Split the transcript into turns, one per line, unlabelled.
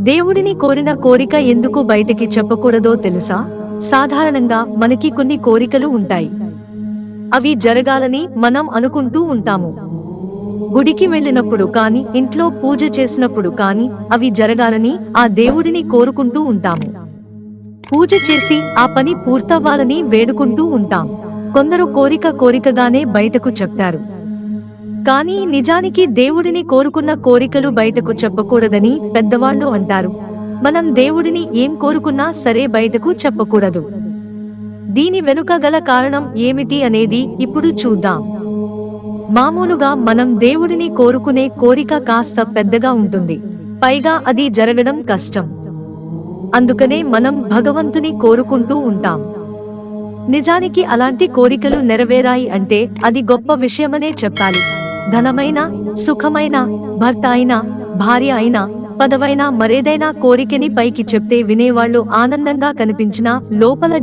దేవుడిని కోరిన కోరిక ఎందుకు బయటకి చెప్పకూడదో తెలుసా? సాధారణంగా మనకి కొన్ని కోరికలు ఉంటాయి. అవి జరగాలని మనం అనుకుంటూ ఉంటాము. గుడికి వెళ్ళినప్పుడు కాని ఇంట్లో పూజ చేసినప్పుడు కాని అవి జరగాలని ఆ దేవుడిని కోరుకుంటూ ఉంటాము. పూజ చేసి ఆ పని పూర్తవ్వాలని వేడుకుంటూ ఉంటాం. కొందరు కోరిక కోరికగానే బయటకు చెప్తారు. కానీ నిజానికి దేవుడిని కోరుకున్న కోరికలు బయటకు చెప్పకూడదని పెద్దవాళ్ళు అంటారు. మనం దేవుడిని ఏం కోరుకున్నా సరే బయటకు చెప్పకూడదు. దీని వెనుక గల కారణం ఏమిటి అనేది ఇప్పుడు చూద్దాం. మామూలుగా మనం దేవుడిని కోరుకునే కోరిక కాస్త పెద్దగా ఉంటుంది. పైగా అది జరగడం కష్టం. అందుకనే మనం భగవంతుని కోరుకుంటూ ఉంటాం. నిజానికి అలాంటి కోరికలు నెరవేరాయి అంటే అది గొప్ప విషయమనే చెప్పాలి. ధనమైన సుఖమైన భర్త అయినా భార్య అయినా పదవైనా మరేదైనా కోరికని పైకి చెప్తే వినేవాళ్ళు ఆనందంగా కనిపించినా లోపల